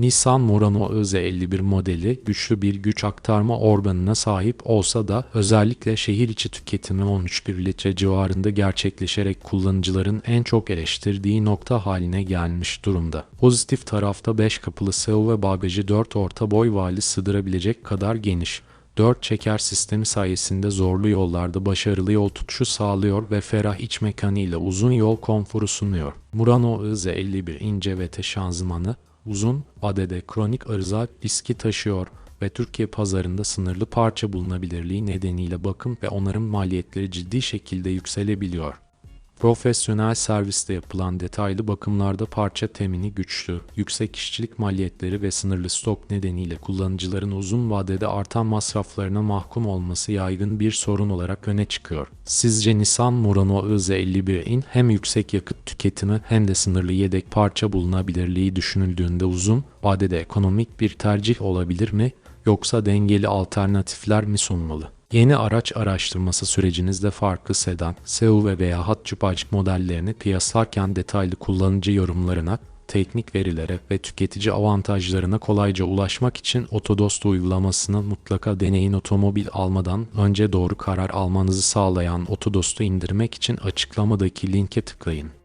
Nissan Murano IZ51 modeli güçlü bir güç aktarma organına sahip olsa da özellikle şehir içi tüketimi 13,1 litre civarında gerçekleşerek kullanıcıların en çok eleştirdiği nokta haline gelmiş durumda. Pozitif tarafta 5 kapılı SEO ve bagajı 4 orta boy vali sığdırabilecek kadar geniş. 4 çeker sistemi sayesinde zorlu yollarda başarılı yol tutuşu sağlıyor ve ferah iç mekaniğiyle uzun yol konforu sunuyor. Murano IZ51 ince VT şanzımanı uzun vadede kronik arıza riski taşıyor ve Türkiye pazarında sınırlı parça bulunabilirliği nedeniyle bakım ve onarım maliyetleri ciddi şekilde yükselebiliyor. Profesyonel serviste yapılan detaylı bakımlarda parça temini güçlü, yüksek işçilik maliyetleri ve sınırlı stok nedeniyle kullanıcıların uzun vadede artan masraflarına mahkum olması yaygın bir sorun olarak öne çıkıyor. Sizce Nissan Murano IZ51'in hem yüksek yakıt tüketimi hem de sınırlı yedek parça bulunabilirliği düşünüldüğünde uzun vadede ekonomik bir tercih olabilir mi yoksa dengeli alternatifler mi sunmalı? Yeni araç araştırması sürecinizde farklı sedan, SUV veya hatchback modellerini kıyaslarken detaylı kullanıcı yorumlarına, teknik verilere ve tüketici avantajlarına kolayca ulaşmak için Otodost uygulamasını mutlaka deneyin otomobil almadan önce doğru karar almanızı sağlayan Otodost'u indirmek için açıklamadaki linke tıklayın.